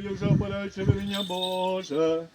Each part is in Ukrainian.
вже опаляючи веління Боже,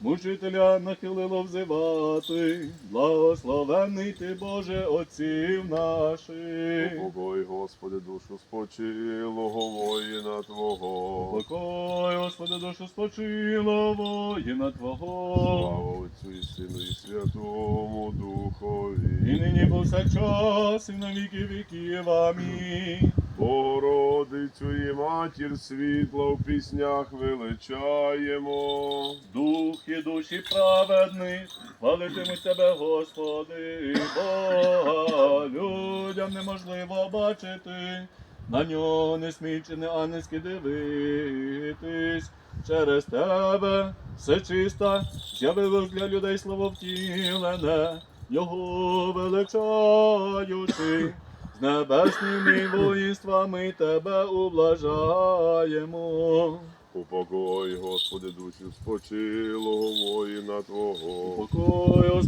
мучителя нахилило взивати, благословений ти, Боже, отців наших. Упокой, Господи, душу спочилого воїна Твого. Упокой, Господи, душу спочило, воїна Твого. Слава Отцю і Сину і Святому Духові. І нині повсякчас, і на віки віків. Амінь. Богородицю і матір світла в піснях величаємо. Дух і душі праведних, хвалитимуть тебе, Господи, Бога, людям неможливо бачити, на нього не смічене ангельське дивитись. Через тебе все чисто, з'явилось для людей слово втілене, його величаючи. З небесними воїнствами тебе ублажаємо. Упокой, Господи, душу спочилого воїна Твого. Упокой, Господи,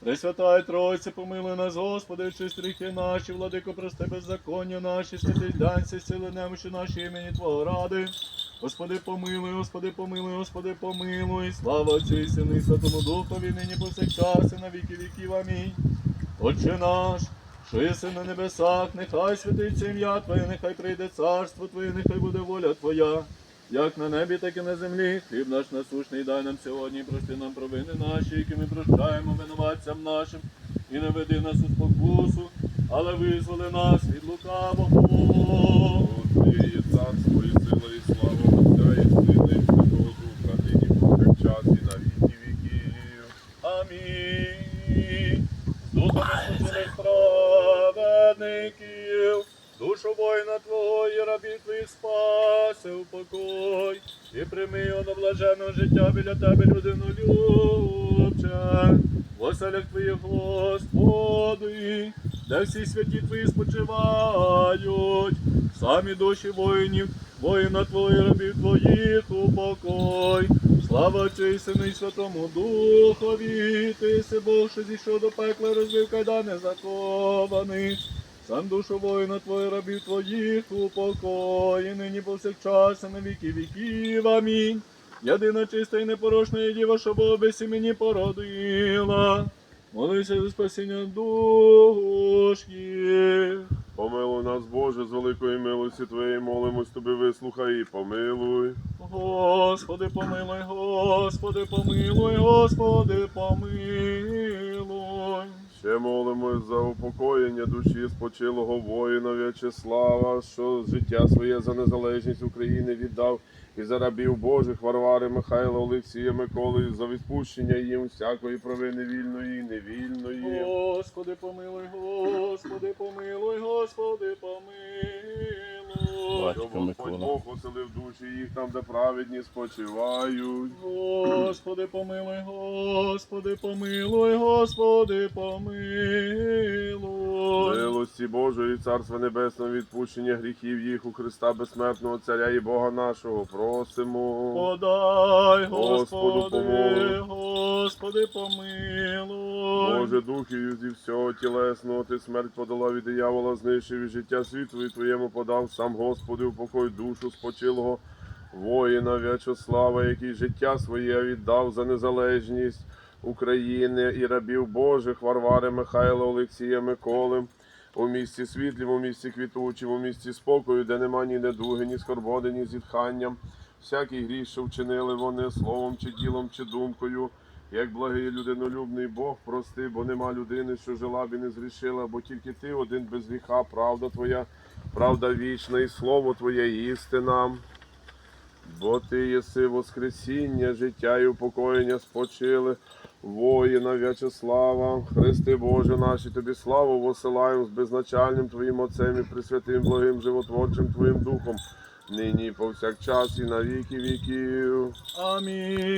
Пресвятая Тройце, помилуй нас, Господи, очисти гріхи наші, владико, прости беззаконня наші, святий данці, сили немощі наші імені Твого ради. Господи, помилуй, Господи, помилуй, Господи, помилуй. Слава Отцю і Святому Духові, нині повсякчас і на віки віків. Амінь. Отче наш, що єси на небесах, нехай святиться ім'я Твоє, нехай прийде царство Твоє, нехай буде воля Твоя. Як на небі, так і на землі. Хліб наш насущний дай нам сьогодні, прости нам провини наші, які ми прощаємо винуватцям нашим, і не веди нас у спокусу, але визволи нас від лукавого. Твоє є царство і сила і слава Отця і Сина Святого Духа, нині повсякчас і на віки віків. Амінь. З Духом спочилих праведників, душу воїна Твого і рабів Твоїх спаси у покой, і прийми його до блаженного життя біля Тебе, людину любче. В оселях Твоїх, Господи, де всі святі Твої спочивають, самі душі воїнів, воїна Твої, рабів Твоїх у покой. Слава і Сину і Святому Духові, ти си Бог, що зійшов до пекла, розбив кайдани закованих. Сам душу воїна Твої, рабів Твоїх у покої, нині повсякчас, і на віки віків. Амінь. Єдина чиста і непорочна є діва, що Бога без імені породила. Молися за спасіння душ їх. Помилуй нас, Боже, з великої милості Твоєї молимось Тобі, вислухай і помилуй. Господи, помилуй, Господи, помилуй, Господи, помилуй. Ще молимось за упокоєння душі спочилого воїна В'ячеслава, що життя своє за незалежність України віддав, і за рабів Божих Варвари Михайла Олексія Миколи, за відпущення їм всякої провини вільної і невільної. Господи, помилуй, Господи, помилуй, Господи, помилуй. Щоб Господь Бог оселив душі їх там, де праведні спочивають. Господи, помилуй, Господи, помилуй, Господи, помилуй. Милості Божої, Царства Небесного, відпущення гріхів їх у Христа безсмертного Царя і Бога нашого просимо. Подай, Господу Господи, помилуй. Господи, помилуй. Боже, духів зі всього тілесного, ти смерть подолав і диявола знищив і життя світу і твоєму подав сам Господи, упокой душу спочилого воїна В'ячеслава, який життя своє віддав за незалежність України і рабів Божих, Варвари Михайла, Олексія Миколи. У місті світлім, у місті квітучим, у місті спокою, де нема ні недуги, ні скорботи, ні зітхання. Всякий гріх, що вчинили вони словом, чи ділом, чи думкою. Як благий людинолюбний Бог, прости, бо нема людини, що жила б і не зрішила, бо тільки ти один без гріха, правда твоя, правда вічна, і слово Твоє істина. Бо ти єси Воскресіння, життя і упокоєння спочили, воїна В'ячеслава, Христи Боже наші, тобі славу посилаємо з безначальним Твоїм Отцем і присвятим благим животворчим Твоїм Духом, нині повсякчас і на віки віків. Амінь.